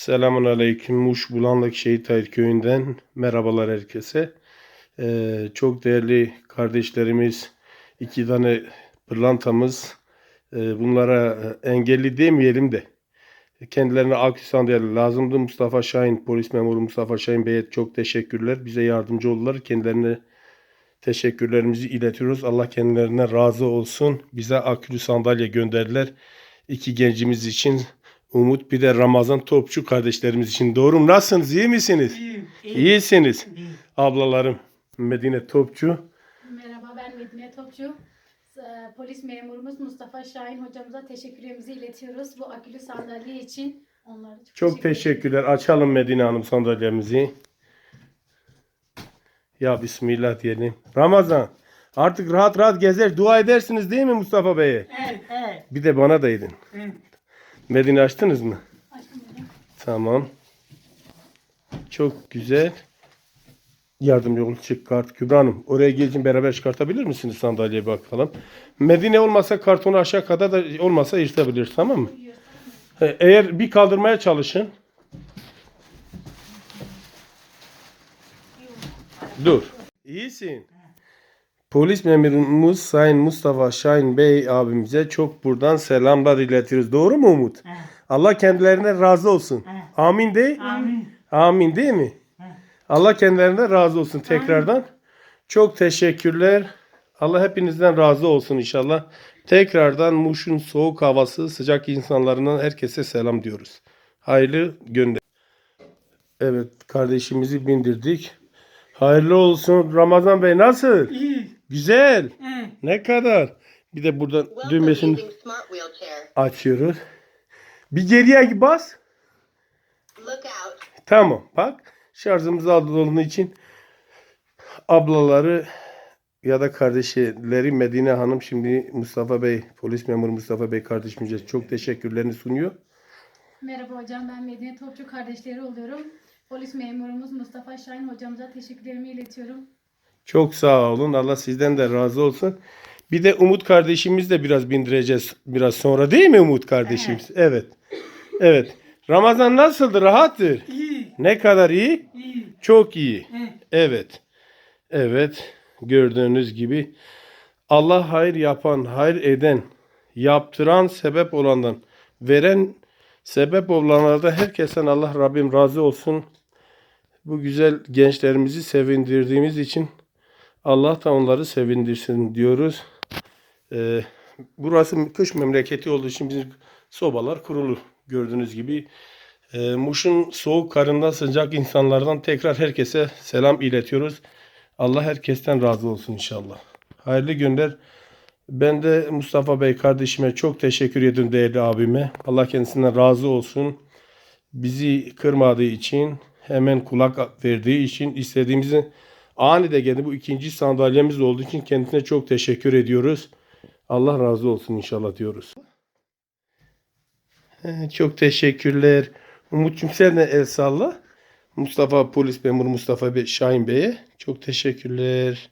Selamun Aleyküm. Muş Bulanlık Şehitayır Köyü'nden merhabalar herkese. Ee, çok değerli kardeşlerimiz, iki tane pırlantamız. Ee, bunlara engelli demeyelim de kendilerine akü sandalye lazımdı. Mustafa Şahin, polis memuru Mustafa Şahin Bey'e çok teşekkürler. Bize yardımcı oldular. Kendilerine teşekkürlerimizi iletiyoruz. Allah kendilerine razı olsun. Bize akülü sandalye gönderdiler. İki gencimiz için Umut bir de Ramazan Topçu kardeşlerimiz için. Doğru mu? Nasılsınız? İyi misiniz? İyiyim. iyiyim, İyisiniz. iyiyim. Ablalarım Medine Topçu. Merhaba ben Medine Topçu. Ee, Polis memurumuz Mustafa Şahin hocamıza teşekkürlerimizi iletiyoruz. Bu akülü sandalye için onlara çok, Çok teşekkürler. Açalım Medine Hanım sandalyemizi. Ya Bismillah diyelim. Ramazan artık rahat rahat gezer dua edersiniz değil mi Mustafa Bey'e? Evet, evet, Bir de bana da edin. evet. Medine açtınız mı? Açtım. Tamam. Çok güzel. Yardımcı olun çıkart. Kübra Hanım oraya gelin beraber çıkartabilir misiniz sandalyeye bakalım. Medine olmasa kartonu aşağı kadar da olmasa yırtabilir tamam mı? Eğer bir kaldırmaya çalışın. Dur. İyisin. Polis memurumuz Sayın Mustafa Şahin Bey abimize çok buradan selamlar iletiyoruz. Doğru mu Umut? Evet. Allah kendilerine razı olsun. Evet. Amin değil. Amin. Amin değil mi? Evet. Allah kendilerine razı olsun tekrardan. Çok teşekkürler. Allah hepinizden razı olsun inşallah. Tekrardan Muş'un soğuk havası, sıcak insanlarından herkese selam diyoruz. Hayırlı gönder. Evet kardeşimizi bindirdik. Hayırlı olsun. Ramazan Bey nasıl? İyi. Güzel. Evet. Ne kadar? Bir de buradan Welcome düğmesini açıyoruz. Bir geriye bas. Look out. Tamam bak şarjımız aldı olduğu için ablaları ya da kardeşleri Medine Hanım şimdi Mustafa Bey polis memuru Mustafa Bey kardeşimize çok teşekkürlerini sunuyor. Merhaba hocam ben Medine Topçu kardeşleri oluyorum. Polis memurumuz Mustafa Şahin hocamıza teşekkürlerimi iletiyorum. Çok sağ olun. Allah sizden de razı olsun. Bir de Umut kardeşimiz de biraz bindireceğiz biraz sonra değil mi Umut kardeşimiz? Evet. Evet. Ramazan nasıldı? Rahattır. İyi. Ne kadar iyi? İyi. Çok iyi. Evet. Evet. Evet. Gördüğünüz gibi Allah hayır yapan, hayır eden, yaptıran, sebep olandan, veren, sebep olanlardan herkesten Allah Rabbim razı olsun. Bu güzel gençlerimizi sevindirdiğimiz için Allah da onları sevindirsin diyoruz. Ee, burası kış memleketi olduğu için bizim sobalar kurulu. Gördüğünüz gibi e, Muş'un soğuk karından sıcak insanlardan tekrar herkese selam iletiyoruz. Allah herkesten razı olsun inşallah. Hayırlı günler. Ben de Mustafa Bey kardeşime çok teşekkür ediyorum değerli abime. Allah kendisinden razı olsun. Bizi kırmadığı için, hemen kulak verdiği için, istediğimizi anide geldi. Bu ikinci sandalyemiz olduğu için kendisine çok teşekkür ediyoruz. Allah razı olsun inşallah diyoruz. Çok teşekkürler. Umut'cum sen de el salla. Mustafa Polis Memuru Mustafa Bey, Şahin Bey'e çok teşekkürler.